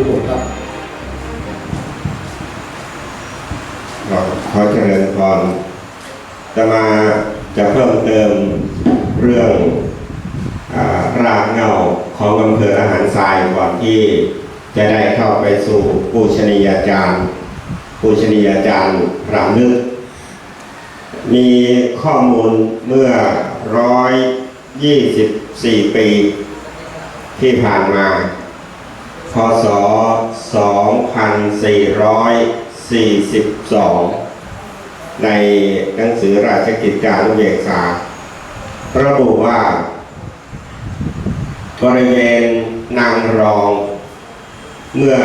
ธุบุตรครับขอเจริญพรจะมาจะเพิ่มเติมเรื่องอรากเหงาของอำเภออาหารทรายก่อนที่จะได้เข้าไปสู่ปูชนียาจารย์ปูชนียาจารย์รามนึก มีข้อมูลเมื่อร้อยยี่สิบสี่ปีที่ผ่านมา พศ 2442 ในหนังสือราชกิจจานุเบกษา ระบุว่า บริเวณนางรอง เมื่อ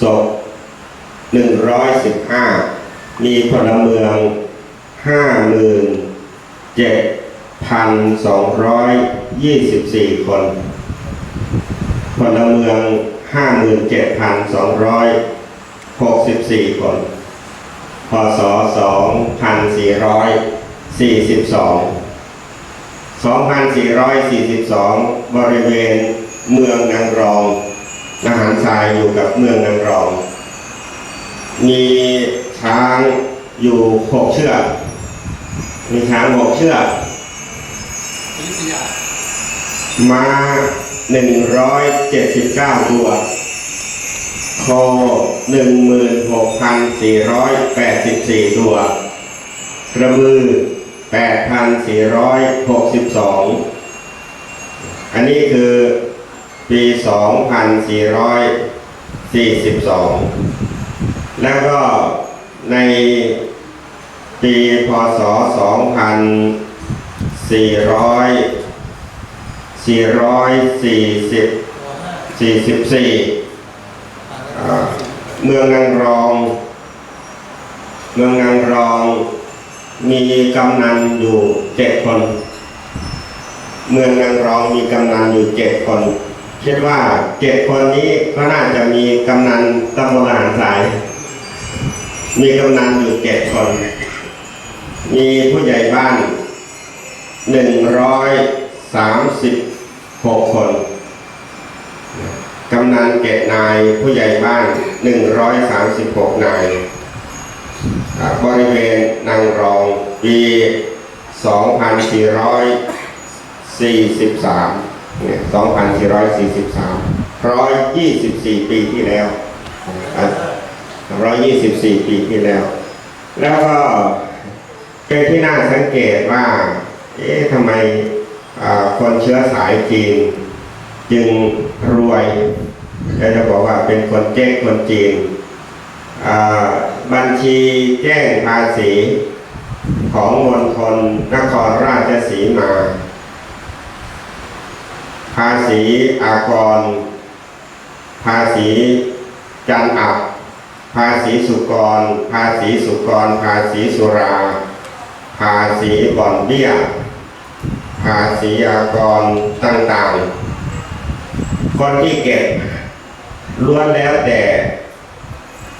ศพ115 มีพลเมือง 57,224 คน พลเมือง 57,264 คน พศ 2442 2442 บริเวณเมืองนางรองอาหารทรายอยู่กับเมืองนางรอง มีช้างอยู่หกเชือก มีช้างหกเชือก มาหนึ่งร้อยเจ็ดสิบเก้าตัวโคหนึ่งหมื่นหกพันสี่ร้อยแปดสิบสี่ตัว กระบือแปดพันสี่ร้อยหกสิบสองอันนี้คือปีสองพันสี่ร้อยสี่สิบสองแล้วก็ในปีพศสองพันสี่ร้อย สี่ร้อยสี่สิบสี่สิบสี่เมืองนางรอง เมืองนางรอง มีกำนันอยู่เจ็ดคน เมืองนางรองมีกำนันอยู่เจ็ดคนคิดว่าเจ็ดคนนี้ก็น่าจะมีกำนันตำบลอาหารสาย มีกำนันอยู่เจ็ดคน มีผู้ใหญ่บ้านหนึ่งร้อยสามสิบ หกคนกำนันเกตนายผู้ใหญ่บ้านหนึ่งร้อยสามสิบหกนาย บริเวณนางรองปีสองพันสี่ร้อยสี่สิบสามเนี่ยสองพันสี่ร้อยสี่สิบสามร้อยยี่สิบสี่ปีที่แล้วร้อยยี่สิบสี่ปีที่แล้ว แล้วก็เป็นที่น่าสังเกตว่า เอ๊ะทำไม คนเชื้อสายจีน จึงรวยก็จะบอกว่าเป็นคนเจ๊กคนจีน บัญชีแจ้งภาษีของมณฑลนครราชสีมา ภาษีอากร ภาษีจันอับ ภาษีสุกร ภาษีสุกร ภาษีสุรา ภาษีบ่อนเบี้ย ภาษีอากรต่างๆ คนที่เก็บล้วนแล้วแต่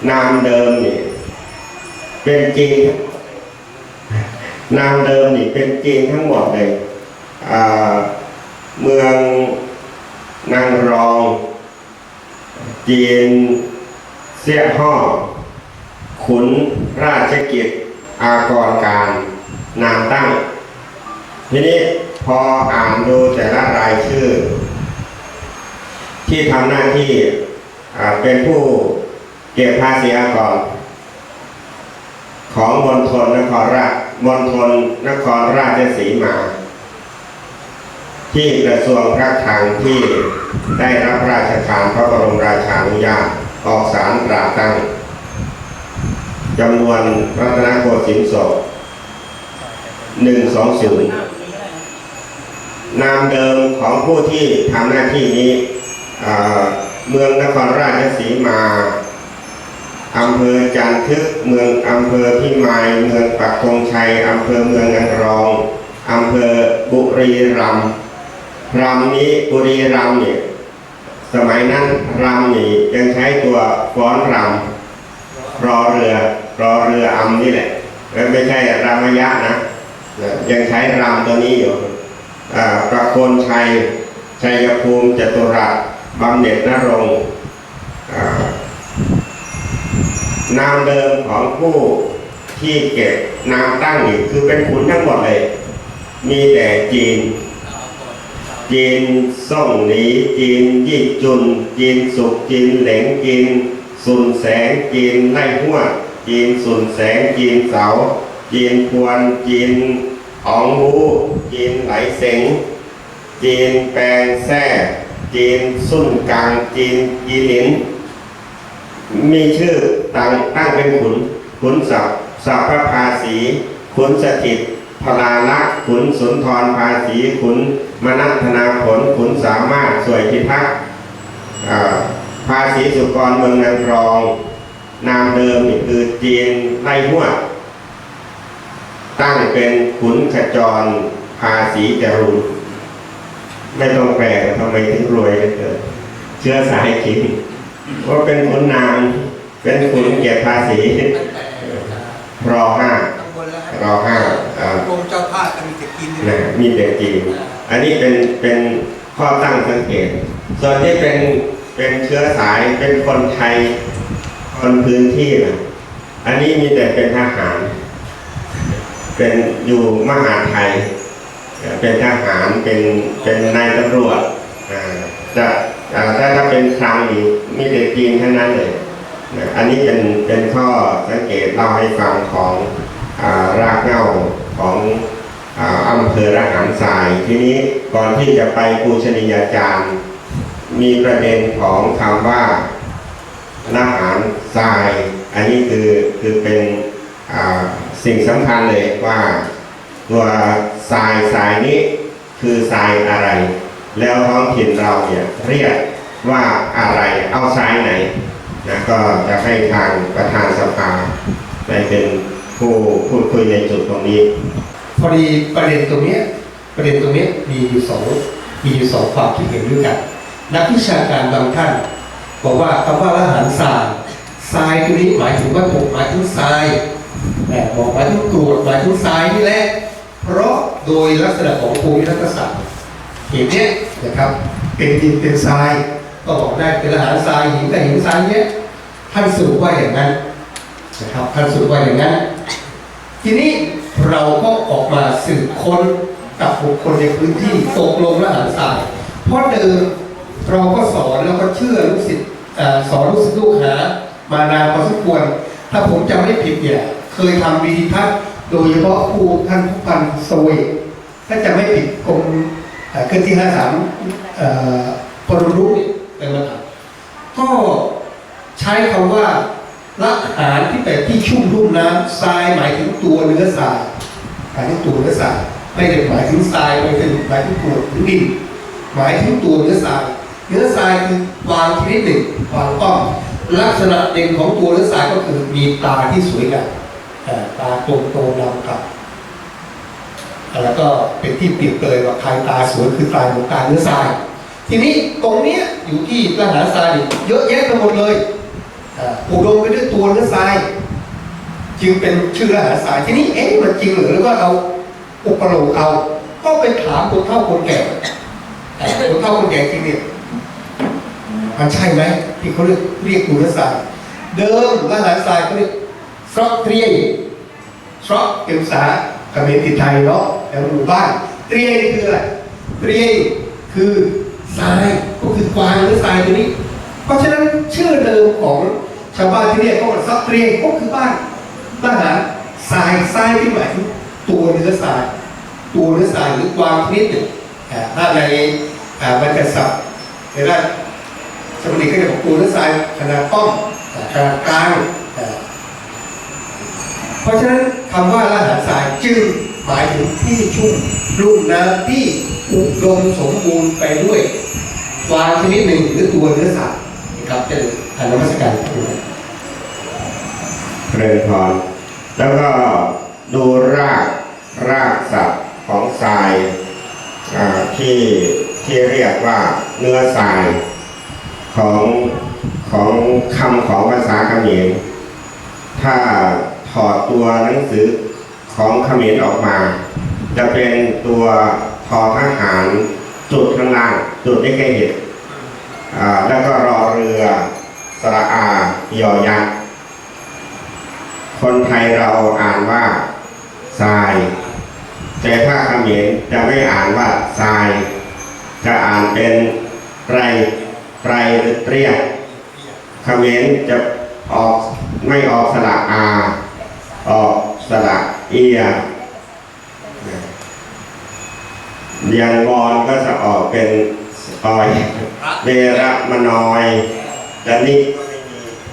นามเดิมนี่เป็นจริง นามเดิมนี่เป็นจริงทั้งหมดเลยเมืองนางรอง จีนเสียห่อขุนราชกิจอากรการนามตั้งทีนี้ พออ่านดูแต่ละรายชื่อ ที่ทำหน้าที่เป็นผู้เก็บภาษีอากร ของมณฑลนครราชมณฑลนครราชสีมา ที่กระทรวงพระคลังที่ได้รับราชทานพระบรมราชานุญาตออกสารตราตั้งจำนวนรัตนโกสินทร์ศพหนึ่งสองศูนย์ นามเดิมของผู้ที่ทำหน้าที่นี้ เมืองนครราชสีมาอำเภอจันทึก เมืองอำเภอพิมาย เมืองปักธงชัยอำเภอเมืองนางรองอำเภอบุรีรัมย์รำนี้บุรีรัมย์เนี่ยสมัยนั้นรำนี่ยังใช้ตัวฟ้อนรำรอเรือรอเรืออำนี่แหละไม่ใช่รามยะนะนะยังใช้รำตัวนี้อยู่ ประโคนชัย ชัยภูมิจตุรัสบำเหน็จนรงนามเดิมของผู้ที่เก็บนามตั้งนี่คือเป็นขุนทั้งหมดเลย มีแต่จีน จีนส่งหนีจีนยี่จุน จีนสุกจีนเหลงจีนสุนแสงจีนไล่หัวจีนสุนแสงจีนเสาจีนพวนจีน อองบูจีนไหลเสงจีนแปลงแท่จีนสุ่นกลางจีนยีหลิน มีชื่อตั้งตั้งเป็นขุน ขุนศักดิ์สัพพภาสีขุนสถิตพลาลักษ์ขุนสุนทรภาสีขุนมนัทนาผลขุนสามารถสวยพิทักษ์อ่าภาษีสุกรเมืองนางรอง นามเดิมนี่คือจีนไล่หัว ตั้งเป็นขุนขจรภาษีจรุนไม่ต้องแปลทำไมถึงรวยเหลือเกินเชื้อสายจีนว่าเป็นขุนนามเป็นขุนเก็บภาษีตั้งแต่รอห้าตำบลแล้วรอห้าอ่ากรมเจ้าท่าจะมีแต่กินนะมีแต่จีนอันนี้เป็นเป็นข้อตั้งสังเกตส่วนที่เป็นเป็นเชื้อสายเป็นคนไทยคนพื้นที่นะอันนี้มีแต่เป็นทหาร เป็นอยู่มหาไทย เป็นทหารเป็นเป็นนายตำรวจจะอาถ้าถ้าเป็นคลังนี่มีแต่จีนทั้งนั้นเลยอันนี้เป็นเป็นข้อสังเกตเล่าให้ฟังของรากเหง้าของอำเภอระหารทราย ทีนี้ก่อนที่จะไปปูชนียาจารย์ มีประเด็นของคำว่าระหารทราย อันนี้คือคือเป็น สิ่งสำคัญเลยว่าตัวทรายทรายนี้คือทรายอะไร แล้วท้องถิ่นเราเนี่ยเรียกว่าอะไรเอาทรายไหนนะก็จะให้ทางประธานสภาได้เป็นผู้พูดคุยในจุดตรงนี้ พอดีประเด็นตรงนี้ประเด็นตรงนี้มีอยู่สองมีอยู่สองความคิดเห็นด้วยกันนักวิชาการบางท่าน บอกว่าคำว่าละหันทรายทรายตัวนี้หมายถึงวัตถุหมายถึงทราย แต่บอกหมายถึงกรวดหมายถึงทรายนี่แหละเพราะโดยลักษณะของภูมิรัฐศาสตร์เห็นเนี้ยนะครับเป็นดินเป็นทรายก็บอกได้เป็นหันทรายหินกับหินทรายเนี้ยท่านสรุปว่าอย่างนั้นนะครับท่านสรุปว่าอย่างนั้น ทีนี้เราก็ออกมาสืบค้นกับบุคคลในพื้นที่ตกลงและอ่านสาย เพราะเดิมเราก็สอนแล้วก็เชื่อลูกศิษย์สอนลูกศิษย์ลูกหามานานพอสมควร ถ้าผมจำไม่ผิดเนี่ยเคยทำวิดีทัศน์โดยเฉพาะครูท่านผู้พันสเวยถ้าจะไม่ผิดกรมเอ่อนที่ห้าสามปรรุเนี่เป็นมาทำก็ใช้คำว่าละหารที่แปลที่ชุ่มรุ่มน้ำทรายหมายถึงตัวเนื้อทรายหมายถึงตัวเนื้อทรายไม่ได้หมายถึงทรายไม่ได้หมายถึงตัวหรือดินหมายถึงตัวเนื้อทรายเนื้อทรายคือวางชนิดหนึ่งวางต้อม ลักษณะเด่นของตัวเนื้อทรายก็คือมีตาที่สวยงามตาโตโตดำครับแล้วก็เป็นที่เปรียบเปรยว่าใครตาสวยคือตาของตาเนื้อทราย ทีนี้ตรงเนี้ยอยู่ที่ละหารทรายเยอะแยะไปหมดเลยอุดมไปด้วยตัวเนื้อทราย จึงเป็นชื่อละหารทรายทีนี่เอ๊ะมันจริงหรือวก็เอาอุปโลกเอา ก็ไปถามคนเฒ่าคนแก่คนเฒ่าคนแก่จริงเนี่ย มันใช่ไหมที่เขาเรียกเรียกตัวเนื้อทรายเดิมละหลารทรายเขาเรียกฟรอกเตรียฟรอกเป็นภาษาเขมรติดไทยเนาะแต่หมู่บ้านเตรียนี่คืออะไรเตรียคือทรายก็คือกวางหรือทรายตัวนี้ เพราะฉะนั้นชื่อเดิมของชาวบ้านที่เนี่ยเขาบอกซับเตรียก็คือบ้านทหารทรายทรายที่หมายถึงตัวเนื้อทราย ตัวเนื้อทรายหรือกวางชนิดหนึ่งถ้าในอ่บรรกษัตริย์ในด้าน สมเด็จก็จะบอกตัวเนื้อทรายขนาดป้อมอ่ขนาดกลางอ่เพราะฉะนั้นคำว่าละหารทรายจึงหมายถึงที่ชุ่มรุ่มน้ำที่อุดมสมบูรณ์ไปด้วยวางชนิดหนึ่งหรือตัวเนื้อสัตว์นะครับจะทานนมัสการครับเพลินพรแล้วก็ดูรากรากศัพท์ของทรายที่ที่เรียกว่าเนื้อทราย ของของคำของภาษาเขมรถ้าถอดตัวหนังสือของเขมรออกมา จะเป็นตัวทอทหารจุดข้างล่างจุดได้แค่เห็นแล้วก็รอเรือสระอายอยักษ์คนไทยเราอ่านว่าทรายแต่ถ้าเขมรจะไม่อ่านว่าทราย จะอ่านเป็นไร ไตรหรือเตรียเขมรจะออกไม่ออกสระอา ออกสระเอียเรียงมอนก็จะออกเป็นออยเวระมนอยจะนิ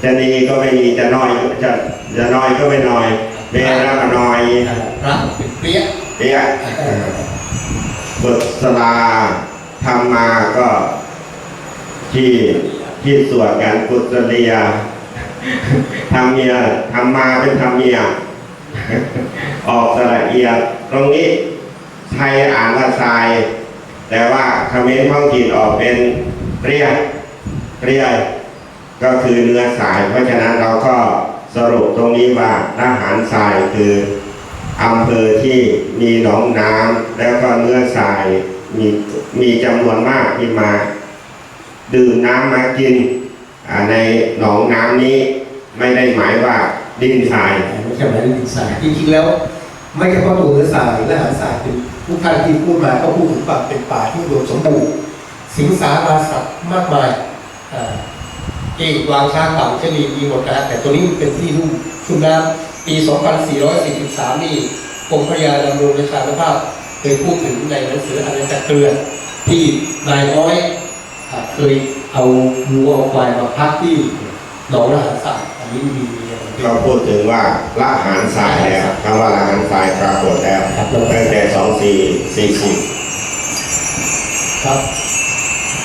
จะนีก็ไม่มีจะน้อยก็จะจะน้อยก็ไม่น้อยเวระมนอยพระเป็นเปรี้ยเปียะบุตรลาทำมาก็ ที่ที่สวดกันกุศเลียทำเมียทำมาเป็นทำเมีย ออกสระเอียดตรงนี้ไทยอ่านว่าทราย แต่ว่าเขมรท้องถิ่นออกเป็นเรียกเรียกก็คือเนื้อสาย เพราะฉะนั้นเราก็สรุปตรงนี้ว่าทหารทรายคืออำเภอที่มีหนองน้ำแล้วก็เนื้อทรายมีมีจำนวนมากที่มา ดื่มน้ำมากินในหนองน้ำนี้ไม่ได้หมายว่าดินทรายไม่ใช่หมายถึงสายจริงๆแล้ว ไม่เฉพาะตัวเนื้อสายและหางสายเป็นทุกท่านที่พูดมาก็พูดถึงป่าเป็นป่าที่อุดมสมบูรณ์สิงสาราสัตว์มากมายอ่าที่วางช้างต่ำชะนีมีหมดนะแต่ตัวนี้เป็นที่ลุ่มชุ่มน้ำปี 2443 นี่กรมพระยาดำรงประชานุภาพเคยพูดถึงในหนังสืออาณาจักรเกลือที่นายน้อย เคยเอาวัวเอาควายมาพักที่หนองละหารสัตว์อันนี้มีมีอะไรเราพูดถึงว่าละหารทรายแล้วคำว่าละหารทรายปรากฏแล้วครับตั้งแต่สองสี่สี่สิบครับ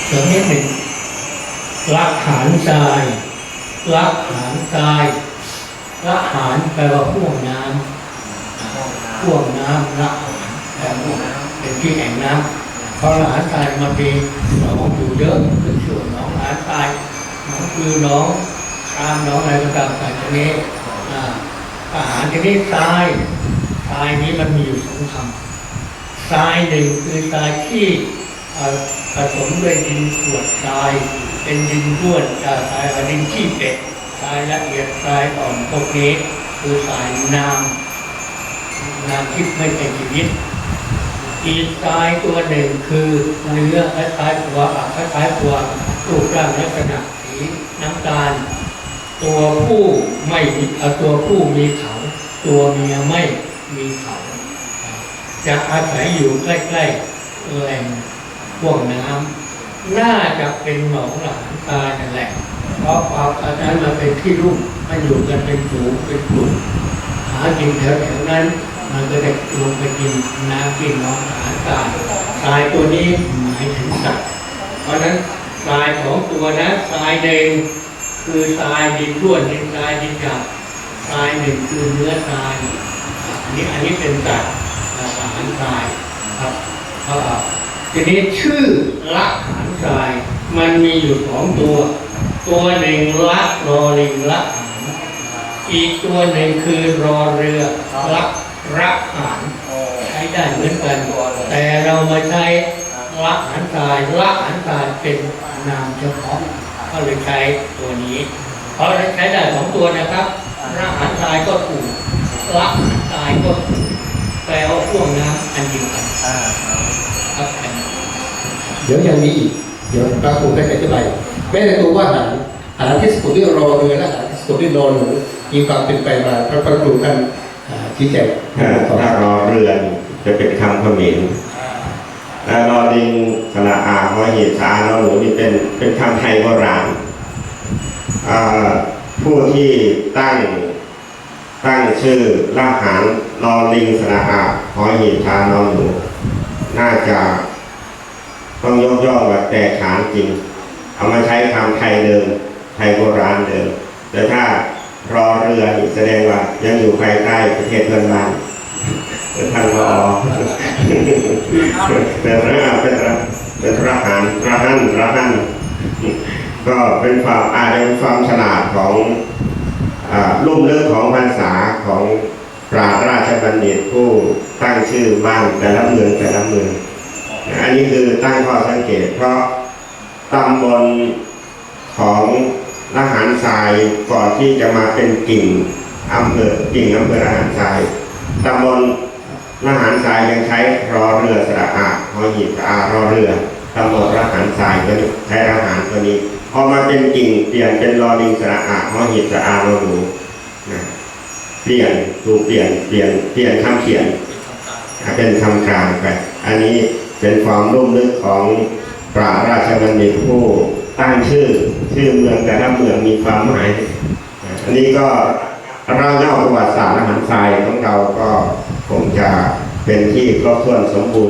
เสริมนิดหนึ่งรักหารทรายรักหารทรายรักหารแปลว่าพ่วงน้ำพ่วงน้ำรักหารแปลว่าเป็นที่แห่งน้ำเพราะหารทรายมันมีหนองอยู่เยอะขึ้นชื่อว่าหนองหารทรายหนองคือหนองครามหนองอะไรก็ตามแต่ทีนี้อาหารทีนี้ทรายทรายนี้มันมีอยู่สองคำทรายหนึ่งคือทรายที่ผสมด้วยดินกรวดทราย เป็นดินร่วนเอ่อทรายดินขี้เป็ดทรายละเอียดทรายอ่อนพวกนี้คือทรายน้ำน้ำที่ไม่เป็นชีวิต อีกทรายตัวหนึ่งคือเนื้อคล้ายๆตัวอะคล้ายๆตัวรูปร่างลักษณะสีน้ำตาล ตัวผู้ไม่มีตัวผู้มีเขา ตัวเมียไม่มีเขา จะอาศัยอยู่ใกล้ๆแหล่งพ่วงน้ำน่าจะเป็นหนองหลานตาแหละเพราะความอันนั้นมันเป็นที่รุ่มมันอยู่กันเป็นฝูงเป็นกลุ่มหากินแถวๆนั้น มันก็ได้ลงไปกินน้ำกินน้องอาหารตายทรายตัวนี้หมายถึงสัตว์เพราะฉะนั้นทรายของตัวนะทรายหนึ่งคือทรายดินร่วนดินทรายดินหยาบทรายหนึ่งคือเนื้อทรายอันนี้อันนี้เป็นสัตว์อาหารทรายครับทีนี้ชื่อละหารทราย มันมีอยู่สองตัว ตัวหนึ่งละรอลิงละอีกตัวหนึ่งคือรอเรือละ ระหารใช้ได้เหมือนกัน แต่เรามาใช้ละหารทรายละหารทรายเป็นนามเฉพาะก็เลยใช้ตัวนี้ เพราะใช้ได้สองตัวนะครับละหารทรายก็ถูกละหารทรายก็ถูกแปลว่าพ่วงน้ำอันเดียวกันครับเดี๋ยวยังมีอีกเดี๋ยวพระครูได้อธิบายแม้แต่ตัวว่าหารหารที่สะกดด้วยรอเรือและหารที่สะกดด้วยนอนหนูมีความเป็นไปมาพระพระครูท่าน อ่าชี้แจงถ้าถ้ารอเรือนจะเป็นคำเขมรแล้วรอดิงสระอาหอหีบสารอหนูนี่เป็นเป็นคำไทยโบราณผู้ที่ตั้งตั้งชื่อละหารรอลิงสระอาหอหีบสารอหนูน่าจะต้องยกย่องแบบแต่ขานจริง เอามาใช้คำไทยเดิมไทยโบราณเดิมแต่ถ้า รอเรือนี่แสดงว่า ยังอยู่ภายใต้ประเทศเพื่อนบ้านท่านรอเป็นระเป็นระเป็นทหารทหารทหารก็เป็นความอาจจะเป็นความฉลาดของลุ่มเรื่องของภาษาของปราราชบัณฑิตผู้ตั้งชื่อบ้านแต่ละเมืองแต่ละเมืองอันนี้คือตั้งข้อสังเกตเพราะตำบลของ ทหารทรายก่อนที่จะมาเป็นกิ่งอำเภอกิ่งอำเภอระหารทรายตำบลระหารทรายยังใช้รอเรือสระอาหอหีบอารอเรือตำบลระหารทรายตัวนี้ใช้ระหารตัวนี้พอมาเป็นกิ่งเปลี่ยนเป็นรอลิงสระอาหอหีบสระอารอหนูนะเปลี่ยนถูกเปลี่ยนเปลี่ยนเปลี่ยนคำเขียนเป็นคำกลางไปอันนี้เป็นความรุ่มลึกของปราราชบัณฑิตผู้ตั้งชื่อ ชื่อเมืองแต่ละเมืองมีความหมาย อันนี้ก็เล่าเล่าประวัติศาสตร์อาหารทรายของเราก็คงจะเป็นที่ครอบถ้วนสมบูรณ์